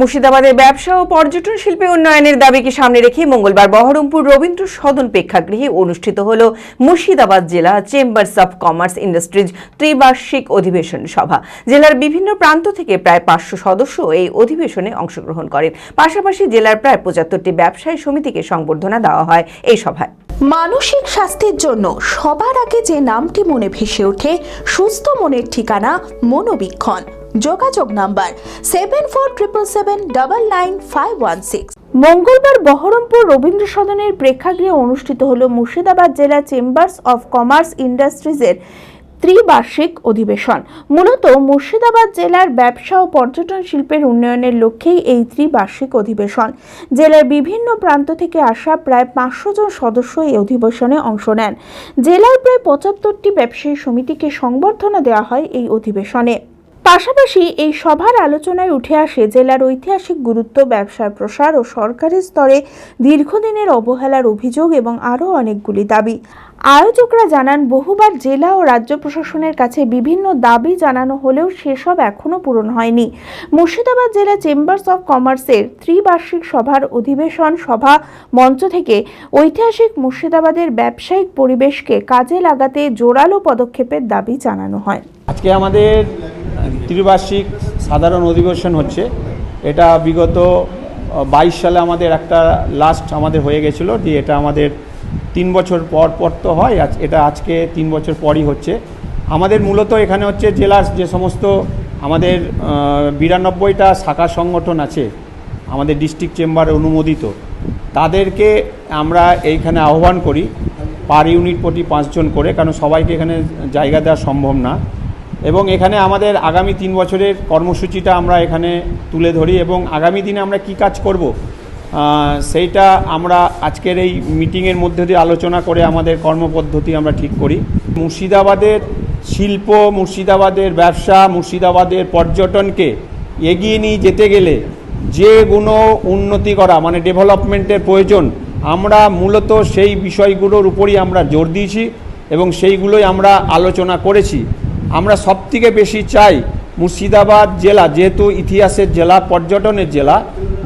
মুর্শিদাবাদের ব্যবসা ও পর্যটন শিল্পে উন্নয়নের দাবিকে সামনে রেখে মঙ্গলবার বহরমপুর রবীন্দ্র সদন প্রেক্ষাগৃহে অনুষ্ঠিত হল মুর্শিদাবাদ জেলা চেম্বার্স অব কমার্স ইন্ডাস্ট্রিজ ত্রিবার্ষিক অধিবেশন সভা। জেলার বিভিন্ন প্রান্ত থেকে প্রায় পাঁচশো সদস্য এই অধিবেশনে অংশগ্রহণ করেন। পাশাপাশি জেলার প্রায় পঁচাত্তরটি ব্যবসায়ী সমিতিকে সংবর্ধনা দেওয়া হয় এই সভায়। মানসিক স্বাস্থ্যের জন্য সবার আগে যে নামটি মনে ভেসে ওঠে, সুস্থ মনের ঠিকানা মনোবীক্ষণ। যোগাযোগ number seven four triple seven double nine five one six মঙ্গলবার বহরমপুর রবীন্দ্র সদনের প্রেক্ষাগৃহে অনুষ্ঠিত হল মুর্শিদাবাদ জেলা চেম্বার্স অফ কমার্স ইন্ডাস্ট্রিজের ত্রিবার্ষিক অধিবেশন। মূলত মুর্শিদাবাদ জেলার ব্যবসা ও পর্যটন শিল্পের উন্নয়নের লক্ষ্যেই এই ত্রিবার্ষিক অধিবেশন। জেলার বিভিন্ন প্রান্ত থেকে আসা প্রায় পাঁচশো জন সদস্য এই অধিবেশনে অংশ নেন। জেলার প্রায় পঁচাত্তরটি ব্যবসায়ী সমিতিকে সংবর্ধনা দেওয়া হয় এই অধিবেশনে। পাশাপাশি এই সভার আলোচনায় উঠে আসে জেলার ঐতিহাসিক গুরুত্ব, ব্যবসার প্রসার ও সরকারি স্তরে দীর্ঘদিনের অবহেলার অভিযোগ এবং আরও অনেকগুলি দাবি। আয়োজকরা জানান, বহুবার জেলা ও রাজ্য প্রশাসনের কাছে বিভিন্ন দাবি জানানো হলেও সেসব এখনও পূরণ হয়নি। মুর্শিদাবাদ জেলা চেম্বার্স অফ কমার্সের ত্রিবার্ষিক সভার অধিবেশন সভা মঞ্চ থেকে ঐতিহাসিক মুর্শিদাবাদের ব্যবসায়িক পরিবেশকে কাজে লাগাতে জোরালো পদক্ষেপের দাবি জানানো হয়। আজকে আমাদের ত্রিবার্ষিক সাধারণ অধিবেশন হচ্ছে। এটা বিগত বাইশ সালে আমাদের একটা লাস্ট আমাদের হয়ে গেছিল দিয়ে এটা আমাদের তিন বছর পর পর তো হয় এটা আজকে তিন বছর পরই হচ্ছে। আমাদের মূলত এখানে হচ্ছে জেলার যে সমস্ত আমাদের বিরানব্বইটা শাখা সংগঠন আছে, আমাদের ডিস্ট্রিক্ট চেম্বার অনুমোদিত, তাদেরকে আমরা এইখানে আহ্বান করি পার ইউনিট প্রতি পাঁচজন করে, কারণ সবাইকে এখানে জায়গা দেওয়া সম্ভব না। এবং এখানে আমাদের আগামী তিন বছরের কর্মসূচিটা আমরা এখানে তুলে ধরি এবং আগামী দিনে আমরা কি কাজ করব? সেইটা আমরা আজকের এই মিটিংয়ের মধ্যে দিয়ে আলোচনা করে আমাদের কর্মপদ্ধতি আমরা ঠিক করি। মুর্শিদাবাদের শিল্প, মুর্শিদাবাদের ব্যবসা, মুর্শিদাবাদের পর্যটনকে এগিয়ে নিয়ে যেতে গেলে যে গুণ উন্নতি করা মানে ডেভেলপমেন্টের প্রয়োজন, আমরা মূলত সেই বিষয়গুলোর উপরই আমরা জোর দিয়েছি এবং সেইগুলোই আমরা আলোচনা করেছি। আমরা সবথেকে বেশি চাই মুর্শিদাবাদ জেলা, যেহেতু ইতিহাসের জেলা, পর্যটনের জেলা,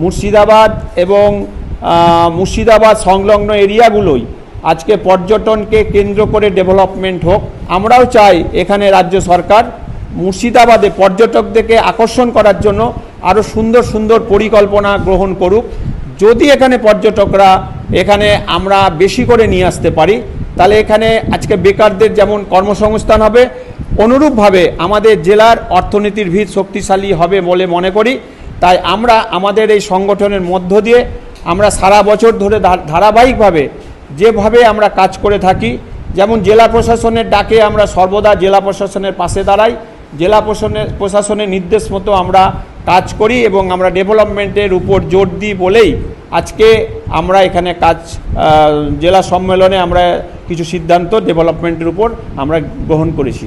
মুর্শিদাবাদ এবং মুর্শিদাবাদ সংলগ্ন এরিয়াগুলোই আজকে পর্যটনকে কেন্দ্র করে ডেভেলপমেন্ট হোক। আমরাও চাই এখানে রাজ্য সরকার মুর্শিদাবাদে পর্যটকদেরকে আকর্ষণ করার জন্য আরও সুন্দর সুন্দর পরিকল্পনা গ্রহণ করুক। যদি এখানে পর্যটকরা এখানে আমরা বেশি করে নিয়ে আসতে পারি, তাহলে এখানে আজকে বেকারদের যেমন কর্মসংস্থান হবে অনুরূপভাবে আমাদের জেলার অর্থনীতির ভিত শক্তিশালী হবে বলে মনে করি। তাই আমরা আমাদের এই সংগঠনের মধ্য দিয়ে আমরা সারা বছর ধরে ধারাবাহিকভাবে যেভাবে আমরা কাজ করে থাকি, যেমন জেলা প্রশাসনের ডাকে আমরা সর্বদা জেলা প্রশাসনের পাশে দাঁড়াই, জেলা প্রশাসনের প্রশাসনের নির্দেশ মতো আমরা কাজ করি এবং আমরা ডেভেলপমেন্টের উপর জোর দিই বলেই আজকে আমরা এখানে কাজ জেলা সম্মেলনে আমরা কিছু সিদ্ধান্ত ডেভেলপমেন্টের উপর আমরা গ্রহণ করেছি।